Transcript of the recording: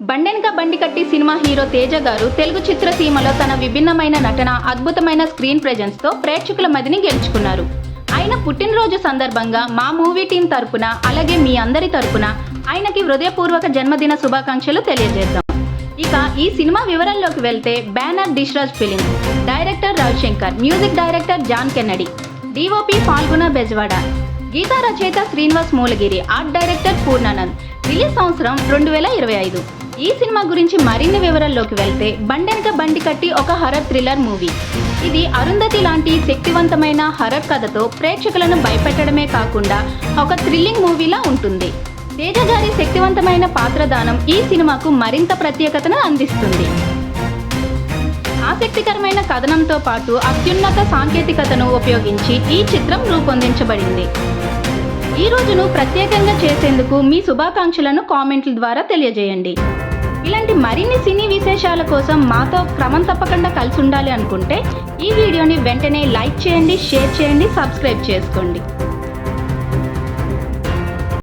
బండెన్క బండి కట్టి cinema hero Teja గారు తెలుగు చిత్రసీమలో తన విభిన్నమైన నటన అద్భుతమైన స్క్రీన్ ప్రెజెన్స్తో ప్రేక్షకుల మదిని గెలుచుకున్నారు. ఆయన పుట్టినరోజు సందర్భంగా మా మూవీ టీం తరపున అలాగే మీ అందరి తరపున ఆయనకి హృదయపూర్వక జన్మదిన శుభాకాంక్షలు తెలియజేద్దాం. ఇక ఈ సినిమా వివరాల్లోకి వెళ్తే banner Dishraj films director Ravi Shankar music director John Kennedy DOP Phalguna Bezawada గీత రచయిత Srinivas Mulagiri art director Purnanand. Release సంవత్సరం రెండు వేల ఇరవై ఐదు. ఈ సినిమా గురించి మరిన్ని వివరాల్లోకి వెళ్తే బండెనక బండి కట్టి ఒక హర్రర్ థ్రిల్లర్ మూవీ ఇది అరుంధతి లాంటి శక్తివంతమైన హర్రర్ కథతో ప్రేక్షకులను భయపెట్టడమే కాకుండా ఒక థ్రిల్లింగ్ మూవీలా ఉంటుంది. తేజ గారి శక్తివంతమైన పాత్రదానం ఈ సినిమాకు మరింత ప్రత్యేకతను అందిస్తుంది. ఆసక్తికరమైన కథనంతో పాటు అత్యున్నత సాంకేతికతను ఉపయోగించి ఈ చిత్రం రూపొందించబడింది. ఈ రోజును ప్రత్యేకంగా చేసేందుకు మీ శుభాకాంక్షలను కామెంట్ల ద్వారా తెలియజేయండి. ఇలాంటి మరిన్ని సినీ విశేషాల కోసం మాతో క్రమం తప్పకుండా కలిసి ఉండాలి అనుకుంటే ఈ వీడియోని వెంటనే లైక్ చేయండి షేర్ చేయండి సబ్స్క్రైబ్ చేసుకోండి.